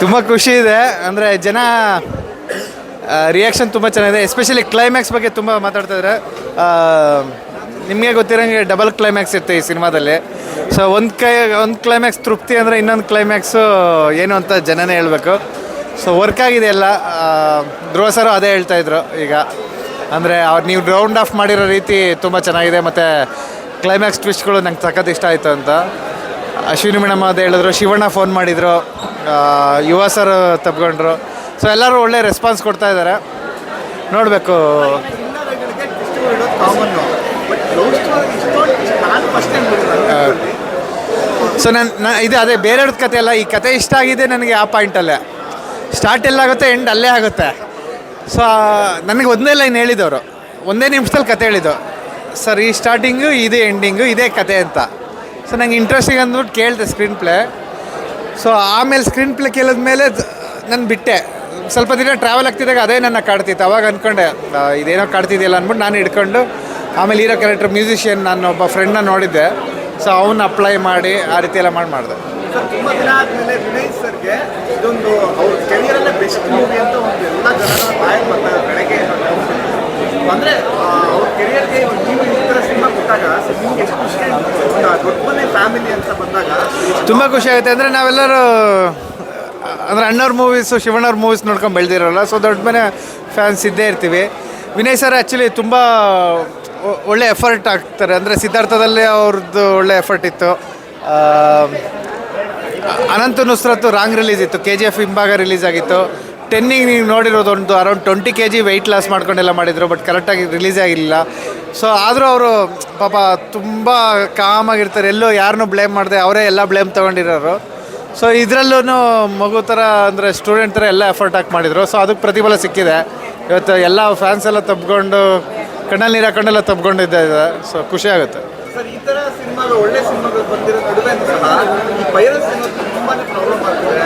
ತುಂಬ ಖುಷಿ ಇದೆ. ಅಂದರೆ ಜನ ರಿಯಾಕ್ಷನ್ ತುಂಬ ಚೆನ್ನಾಗಿದೆ. ಎಸ್ಪೆಷಲಿ ಕ್ಲೈಮ್ಯಾಕ್ಸ್ ಬಗ್ಗೆ ತುಂಬ ಮಾತಾಡ್ತಾ ಇದ್ದಾರೆ ನಿಮಗೆ ಗೊತ್ತಿರೋಂಗೆ ಡಬಲ್ ಕ್ಲೈಮ್ಯಾಕ್ಸ್ ಇರುತ್ತೆ ಈ ಸಿನಿಮಾದಲ್ಲಿ. ಸೊ ಒಂದು ಕೈ, ಒಂದು ಕ್ಲೈಮ್ಯಾಕ್ಸ್ ತೃಪ್ತಿ ಅಂದರೆ ಇನ್ನೊಂದು ಕ್ಲೈಮ್ಯಾಕ್ಸು ಏನು ಅಂತ ಜನನೇ ಹೇಳಬೇಕು. ಸೊ ವರ್ಕ್ ಆಗಿದೆ ಎಲ್ಲ. ಧ್ರುವ ಸರು ಅದೇ ಹೇಳ್ತಾಯಿದ್ರು ಈಗ. ಅಂದರೆ ಅವ್ರು ನೀವು ರೌಂಡ್ ಆಫ್ ಮಾಡಿರೋ ರೀತಿ ತುಂಬ ಚೆನ್ನಾಗಿದೆ. ಮತ್ತು ಕ್ಲೈಮ್ಯಾಕ್ಸ್ ಟ್ವಿಸ್ಟ್ಗಳು ನಂಗೆ ಸಖತ್ ಇಷ್ಟ ಆಯಿತು ಅಂತ. ಅಶ್ವಿನಿ ಮೇಡಮ್ ಅದೇ ಹೇಳಿದ್ರು, ಶಿವಣ್ಣ ಫೋನ್ ಮಾಡಿದರು. ಯುವ ಸರ್ ತಪ್ಕೊಂಡ್ರು. ಸೊ ಎಲ್ಲರೂ ಒಳ್ಳೆ ರೆಸ್ಪಾನ್ಸ್ ಕೊಡ್ತಾ ಇದ್ದಾರೆ. ನೋಡಬೇಕು. ಸೊ ನನ್ನ ಇದು ಅದೇ ಬೇರೆಯವ್ರದ್ದು ಕತೆ ಅಲ್ಲ, ಈ ಕತೆ ಇಷ್ಟ ಆಗಿದೆ ನನಗೆ ಆ ಪಾಯಿಂಟಲ್ಲೇ ಸ್ಟಾರ್ಟ್ ಎಲ್ಲಾಗುತ್ತೆ ಎಂಡ್ ಅಲ್ಲೇ ಆಗುತ್ತೆ. ಸೊ ನನಗೆ ಒಂದೇ ಲೈನ್ ಹೇಳಿದವರು. ಒಂದೇ ನಿಮಿಷದಲ್ಲಿ ಕತೆ ಹೇಳಿದ್ದು. ಸರ್ ಈ ಸ್ಟಾರ್ಟಿಂಗು ಇದೇ ಎಂಡಿಂಗು ಇದೇ ಕತೆ ಅಂತ. ಸೊ ನಂಗೆ ಇಂಟ್ರೆಸ್ಟಿಂಗ್ ಅಂದ್ಬಿಟ್ಟು ಕೇಳಿದೆ ಸ್ಕ್ರೀನ್ ಪ್ಲೇ ಸೊ ಆಮೇಲೆ ಸ್ಕ್ರೀನ್ ಪ್ಲೇ ಕೇಳಿದ ಮೇಲೆ ನಾನು ಬಿಟ್ಟೆ. ಸ್ವಲ್ಪ ದಿನ ಟ್ರಾವೆಲ್ ಆಗ್ತಿದ್ದಾಗ ಅದೇ ನನ್ನ ಕಾಡ್ತಿತ್ತು. ಅವಾಗ ಅಂದ್ಕೊಂಡೆ ಇದೇನೋ ಕಾಡ್ತಿದೆಯಲ್ಲ ಅಂದ್ಬಿಟ್ಟು ನಾನು ಹಿಡ್ಕೊಂಡು, ಆಮೇಲೆ ಹೀರೋ ಕ್ಯಾರೆಕ್ಟರ್ ಮ್ಯೂಸಿಷಿಯನ್ ನಾನು ಒಬ್ಬ ಫ್ರೆಂಡ್ನ ನೋಡಿದ್ದೆ. ಸೊ ಅವನ್ನ ಅಪ್ಲೈ ಮಾಡಿ ಆ ರೀತಿ ಎಲ್ಲ ಮಾಡಿ ಮಾಡಿದೆ. ಸರ್ಗೆ ಇದೊಂದು ಅವ್ರ ಕೆರಿಯರಲ್ಲೇ ಬೆಸ್ಟ್ ಮೂವಿ ಅಂತ ಒಂದು ಎಲ್ಲ ಜನರ ಬಾಯಲ್ಲಿ ಬರ್ತಾ ಇದೆ ಬೆಳಗ್ಗೆ ಅಂದರೆ ಅವ್ರ ಕೆರಿಯರ್ಗೆ ನೀವು ಈ ಥರ ಸಿನಿಮಾ ಕೊಟ್ಟಾಗ ಸೊ ನಿಮ್ಗೆ ಎಷ್ಟು ಖುಷಿ ಆಯ್ತು? ಒಂದು ದೊಡ್ಡ ಮನೆ ಫ್ಯಾಮಿಲಿ ಅಂತ ಬಂದಾಗ ತುಂಬ ಖುಷಿ ಆಗುತ್ತೆ. ಅಂದರೆ ನಾವೆಲ್ಲರೂ, ಅಂದರೆ ಅಣ್ಣವ್ರ ಮೂವೀಸು ಶಿವಣ್ಣವ್ರ ಮೂವೀಸ್ ನೋಡ್ಕೊಂಡು ಬೆಳೆದಿರೋಲ್ಲ. ಸೊ ದೊಡ್ಡ ಮನೆ ಫ್ಯಾನ್ಸ್ ಇದ್ದೇ ಇರ್ತೀವಿ. ವಿನಯ್ ಸರ್ ಆ್ಯಕ್ಚುಲಿ ತುಂಬ ಒಳ್ಳೆ ಎಫರ್ಟ್ ಆಗ್ತಾರೆ ಅಂದರೆ ಸಿದ್ಧಾರ್ಥದಲ್ಲಿ ಅವ್ರದ್ದು ಒಳ್ಳೆ ಎಫರ್ಟ್ ಇತ್ತು. ಅನಂತ ನುಸ್ರತ್ತು ರಾಂಗ್ ರಿಲೀಸ್ ಇತ್ತು. ಕೆ ಜಿ ಎಫ್ ಹಿಂಭಾಗ ರಿಲೀಸ್ ಆಗಿತ್ತು. ಟೆನ್ನಿಗೆ ನೀವು ನೋಡಿರೋದು ಒಂದು around twenty K G weight loss ಮಾಡ್ಕೊಂಡೆಲ್ಲ ಮಾಡಿದ್ರು ಬಟ್ ಕರೆಕ್ಟಾಗಿ ರಿಲೀಸ್ ಆಗಿರಲಿಲ್ಲ. ಸೊ ಆದರೂ ಅವರು ಪಾಪ ತುಂಬ ಕಾಮಾಗಿರ್ತಾರೆ ಎಲ್ಲೂ ಯಾರನ್ನೂ ಬ್ಲೇಮ್ ಮಾಡಿದೆ, ಅವರೇ ಎಲ್ಲ ಬ್ಲೇಮ್ ತೊಗೊಂಡಿರೋರು. ಸೊ ಇದರಲ್ಲೂ ಮಗು ಥರ ಅಂದರೆ ಸ್ಟೂಡೆಂಟ್ ಥರ ಎಲ್ಲ ಎಫರ್ಟ್ ಹಾಕಿ ಮಾಡಿದರು. ಸೊ ಅದಕ್ಕೆ ಪ್ರತಿಫಲ ಸಿಕ್ಕಿದೆ. ಇವತ್ತು ಎಲ್ಲ ಫ್ಯಾನ್ಸ್ ಎಲ್ಲ ತಬ್ಕೊಂಡು, ಕಣ್ಣಲ್ಲಿ ನೀರು ಹಾಕೊಂಡೆಲ್ಲ ತಬ್ಕೊಂಡಿದ್ದೆ ಸೊ ಖುಷಿ ಆಗುತ್ತೆ. ಈ ಥರ ಸಿನಿಮಾಗಳು, ಒಳ್ಳೆ ಸಿನಿಮಾಗಳು ಬಂದಿರೋ ನಡುವೆ ಈ ವೈರಸ್ ತುಂಬಾ ಪ್ರಾಬ್ಲಮ್ ಆಗ್ತಿದೆ.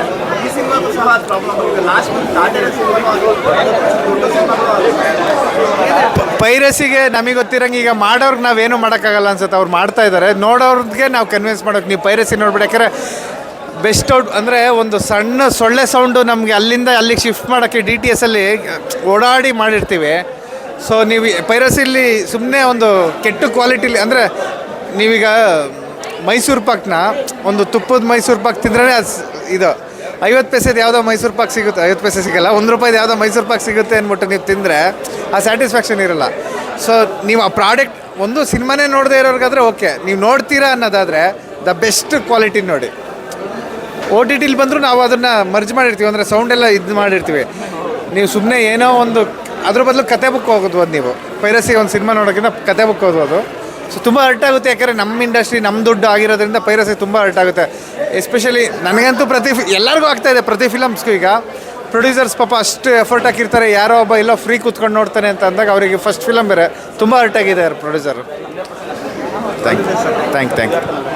ಪೈರಸಿಗೆ ನಮಗೆ ಗೊತ್ತಿರಂಗೆ ಈಗ ಮಾಡೋರ್ಗೆ ನಾವೇನು ಮಾಡೋಕ್ಕಾಗಲ್ಲ ಅನ್ಸುತ್ತೆ. ಅವ್ರು ಮಾಡ್ತಾ ಇದ್ದಾರೆ ನೋಡೋರ್ಗೆ ನಾವು ಕನ್ವಿನ್ಸ್ ಮಾಡೋಕೆ ನೀವು ಪೈರಸಿ ನೋಡ್ಬಿಡಿ. ಯಾಕಂದರೆ ಬೆಸ್ಟ್ ಔಟ್ ಅಂದರೆ ಒಂದು ಸಣ್ಣ ಸೊಳ್ಳೆ ಸೌಂಡು ನಮಗೆ ಅಲ್ಲಿಂದ ಅಲ್ಲಿಗೆ ಶಿಫ್ಟ್ ಮಾಡೋಕ್ಕೆ ಡಿ ಟಿ ಎಸ್ಸಲ್ಲಿ ಓಡಾಡಿ ಮಾಡಿರ್ತೀವಿ. ಸೊ ನೀವು ಪೈರಸಿಲಿ ಸುಮ್ಮನೆ ಒಂದು ಕೆಟ್ಟ ಕ್ವಾಲಿಟಿಲಿ ಅಂದರೆ ನೀವೀಗ ಮೈಸೂರು ಪಾಕ್ನ ಒಂದು ತುಪ್ಪದ ಮೈಸೂರು ಪಾಕ್ ತಿಂದ್ರೆ ಅದು ಇದು. ಐವತ್ತು ಪೈಸೆದು ಯಾವುದೋ ಮೈಸೂರು ಪಾಕ್ ಸಿಗುತ್ತೆ. ಐವತ್ತು ಪೈಸೆ ಸಿಗಲ್ಲ. ಒಂದು ರೂಪಾಯಿದು ಯಾವುದೋ ಮೈಸೂರು ಪಾಕ್ ಸಿಗುತ್ತೆ ಅಂದ್ಬಿಟ್ಟು ನೀವು ತಿಂದರೆ ಆ ಸ್ಯಾಟಿಸ್ಫ್ಯಾಕ್ಷನ್ ಇರಲ್ಲ. ಸೊ ನೀವು ಆ ಪ್ರಾಡಕ್ಟ್ ಒಂದು ಸಿನಿಮಾನೇ ನೋಡದೇ ಇರೋರಿಗಾದ್ರೆ ಓಕೆ. ನೀವು ನೋಡ್ತೀರಾ ಅನ್ನೋದಾದರೆ ದ ಬೆಸ್ಟ್ ಕ್ವಾಲಿಟಿ ನೋಡಿ. ಓ ಟಿ ಟಿಲಿ ಬಂದರೂ ನಾವು ಅದನ್ನು ಮರ್ಜ್ ಮಾಡಿರ್ತೀವಿ. ಅಂದರೆ ಸೌಂಡ್ ಎಲ್ಲ ಇದು ಮಾಡಿರ್ತೀವಿ. ನೀವು ಸುಮ್ಮನೆ ಏನೋ ಒಂದು ಅದ್ರ ಬದಲು ಕತೆ ಬುಕ್ ಹೋಗೋದು ನೀವು. ಪೈರಸಿ ಒಂದು ಸಿನಿಮಾ ನೋಡೋಕ್ಕಿಂತ ಕತೆ ಬುಕ್ ಓದೋದು ಸೊ ತುಂಬ ಅರ್ಟ್ ಆಗುತ್ತೆ. ಯಾಕಂದರೆ ನಮ್ಮ ಇಂಡಸ್ಟ್ರಿ ನಮ್ಮ ದುಡ್ಡು ಆಗಿರೋದ್ರಿಂದ ಪೈರಸಿ ತುಂಬ ಅರ್ಟ್ ಆಗುತ್ತೆ. ಎಸ್ಪೆಷಲಿ ನನಗಂತೂ ಪ್ರತಿ ಎಲ್ಲರಿಗೂ ಆಗ್ತಾ ಇದೆ ಪ್ರತಿ ಫಿಲಮ್ಸ್ಗೂ ಈಗ. ಪ್ರೊಡ್ಯೂಸರ್ಸ್ ಪಾಪ ಅಷ್ಟು ಎಫರ್ಟ್ ಹಾಕಿರ್ತಾರೆ. ಯಾರೋ ಒಬ್ಬ ಎಲ್ಲೋ ಫ್ರೀ ಕೂತ್ಕೊಂಡು ನೋಡ್ತಾನೆ ಅಂತ ಅಂದಾಗ ಅವರಿಗೆ ಫಸ್ಟ್ ಫಿಲಮ್ ಬೇರೆ. ತುಂಬ ಅರ್ಟ್ ಆಗಿದೆ producer thank you thank thank you